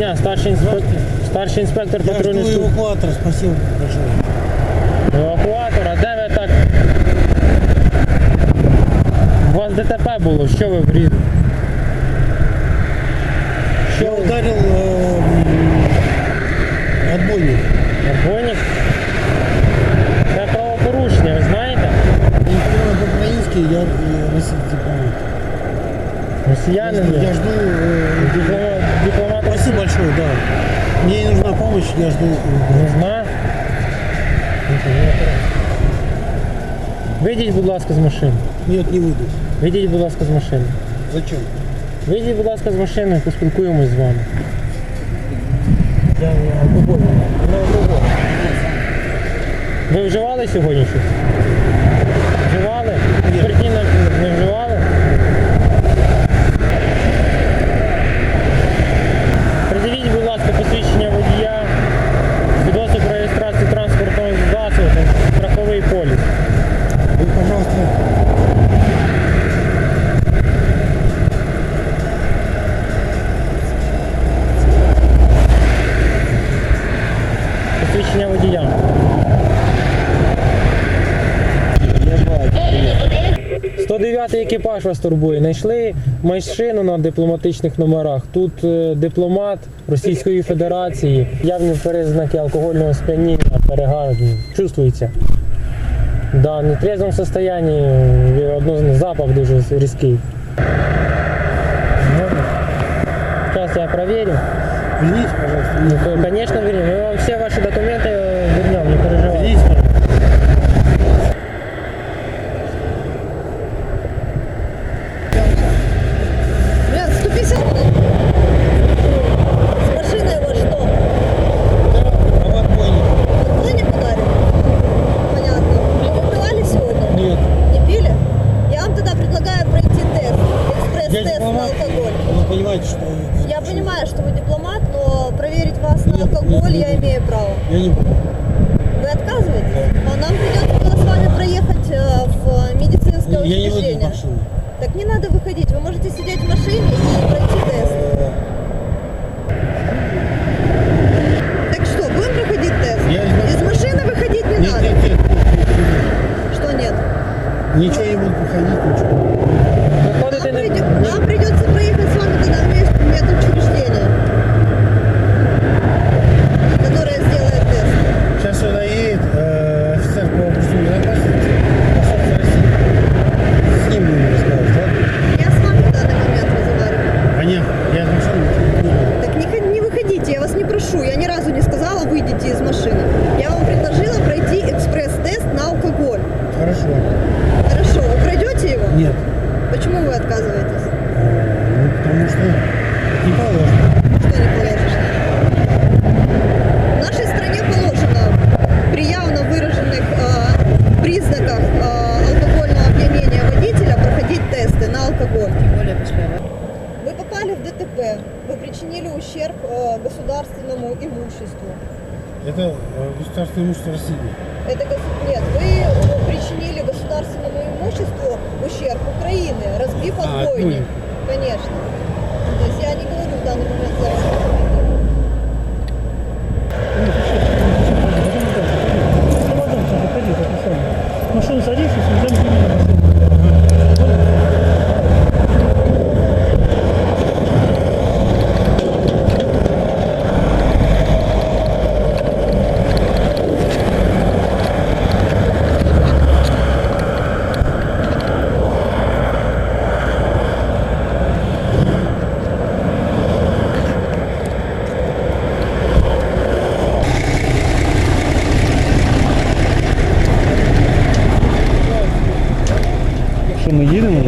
дня, старший інспектор, старший інспектор Я жду патрульної служби. эвакуатор, спасибо большое. Евакуатор, а де ви так? У вас ДТП було, що ви вріз... Що Я ви? ударил э, м, отбойник. Арбонік? Це правопорушення, ви знаєте? Я не понимаю по-украински, я э, российский дипломат. Росіянин Я є. жду... э, Дипломат, дипломат Спасибо большое, да. Мне нужна помощь, я жду. Нужна? Вийдіть, будь ласка, з машини. Нет, не выйду. Вийдіть, будь ласка, з машини. Зачем? Вийдіть, будь ласка, з машини, поспілкуємось з вами. Я алкоголь. Ви вживали сьогодні щось? Вживали? Ні. Спиртні напої 109 екіпаж вас турбує. Знайшли машину на дипломатичних номерах. Тут е, дипломат Російської Федерації. Явні перезнаки алкогольного сп'яніння, перегардження. Чувствується. Да, в нетрезвому стані е, запах дуже різкий. Зараз я проверю. верните, пожалуйста. Ну, Конечно, вернем. Мы вам все ваши документы Я не буду. Вы отказываетесь? Но нам придется с вами проехать э, в медицинское Я не выйду из учреждение. машины. Так не надо выходить. Вы можете сидеть в машине и пройти тест. Э, Так что, будем проходить тест? Я из Из машины выходить не Нет, надо. нет, нет, нет, нет. Что нет? Ничего не буду проходить, ничего. Нам, Виходите не... придё- нам придется проехать с вами тогда вместе в медучреждение, которое сделает тест. Сейчас сюда едет э, офицер по вопросу безопасности, посольство России. С ним будем разговаривать, ладно? Я с вами в данный момент разговариваю. Понятно. Я из машины ничего не буду. Так не, ход- не выходите, я вас не прошу. Я ни разу не сказала, выйдите из машины. Я вам предложила пройти экспресс-тест на алкоголь. Хорошо. Хорошо, вы пройдете его? Нет. Почему вы отказываетесь? Э, ну, потому что не положено. Что не положено? В нашей стране положено при явно выраженных э, признаках э, алкогольного опьянения водителя проходить тесты на алкоголь. Вы попали в ДТП, вы причинили ущерб э, государственному имуществу. Это э, государственное имущество России. Это нет, вы э, причинили государственному имуществу ущерб Украины, разбив А, отбойник. отбойник. Конечно. То есть я не говорю в данный момент за вас. Машину садись и съезжаем к нему на машину. Що ми їдемо?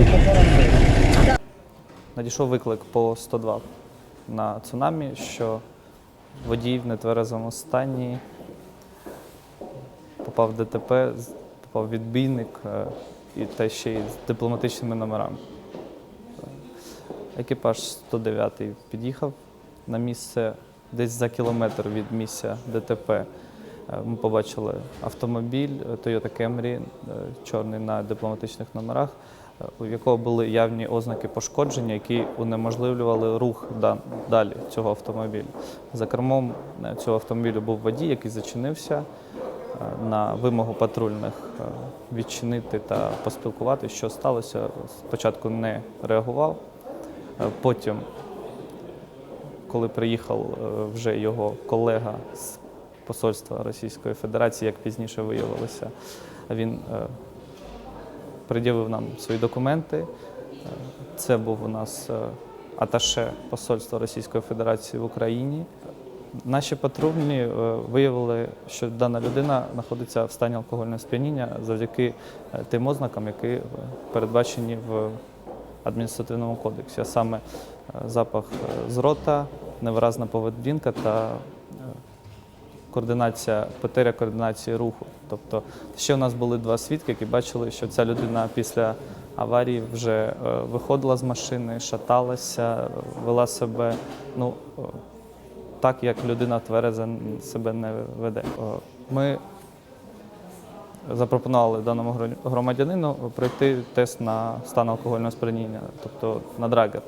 Надійшов виклик по 102 на цунамі, що водій в нетверезому стані попав в ДТП, попав відбійник е, і те ще й з дипломатичними номерами. Екіпаж 109 під'їхав на місце десь за кілометр від місця ДТП. Е, Ми побачили автомобіль е, Toyota Camry, е, чорний на дипломатичних номерах. у якого були явні ознаки пошкодження, які унеможливлювали рух далі цього автомобіля. За кермом цього автомобілю був водій, який зачинився на вимогу патрульних відчинити та поспілкувати, що сталося. Спочатку не реагував, потім коли приїхав вже його колега з посольства Російської Федерації, як пізніше виявилося, він е, пред'явив нам свої документи. Е, Це був у нас е, аташе посольства Російської Федерації в Україні. Наші патрульні виявили, що дана людина знаходиться в стані алкогольного сп'яніння завдяки тим ознакам, які передбачені в адміністративному кодексі, а саме запах з рота, невиразна поведінка та координація, потеря координації руху. Тобто ще у нас були два свідки, які бачили, що ця людина після аварії вже е, виходила з машини, шаталася, вела себе. Ну, е, так, як людина твереза себе не веде. Е, Ми запропонували даному гро- громадянину пройти тест на стан алкогольного сп'яніння, тобто на драгер.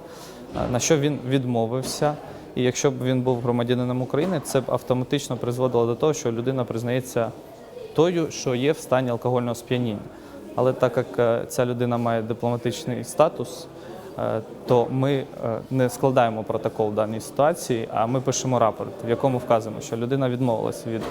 Е, На що він відмовився. І якщо б він був громадянином України, це б автоматично призводило до того, що людина признається тою, що є в стані алкогольного сп'яніння. Але так як е, ця людина має дипломатичний статус, е, то ми не складаємо протокол в даній ситуації, а ми пишемо рапорт, в якому вказуємо, що людина відмовилась від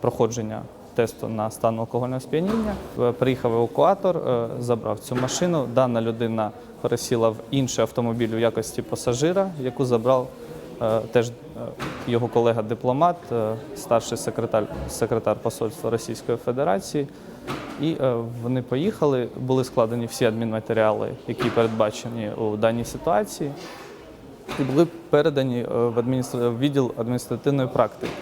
проходження тесту на стан алкогольного сп'яніння. Е, Приїхав евакуатор, е, забрав цю машину. Дана людина пересіла в інший автомобіль у якості пасажира, яку забрав е, теж його колега-дипломат, старший секретар, секретар посольства Російської Федерації. І вони поїхали, були складені всі адмінматеріали, які передбачені у даній ситуації, і були передані в відділ адміністративної практики.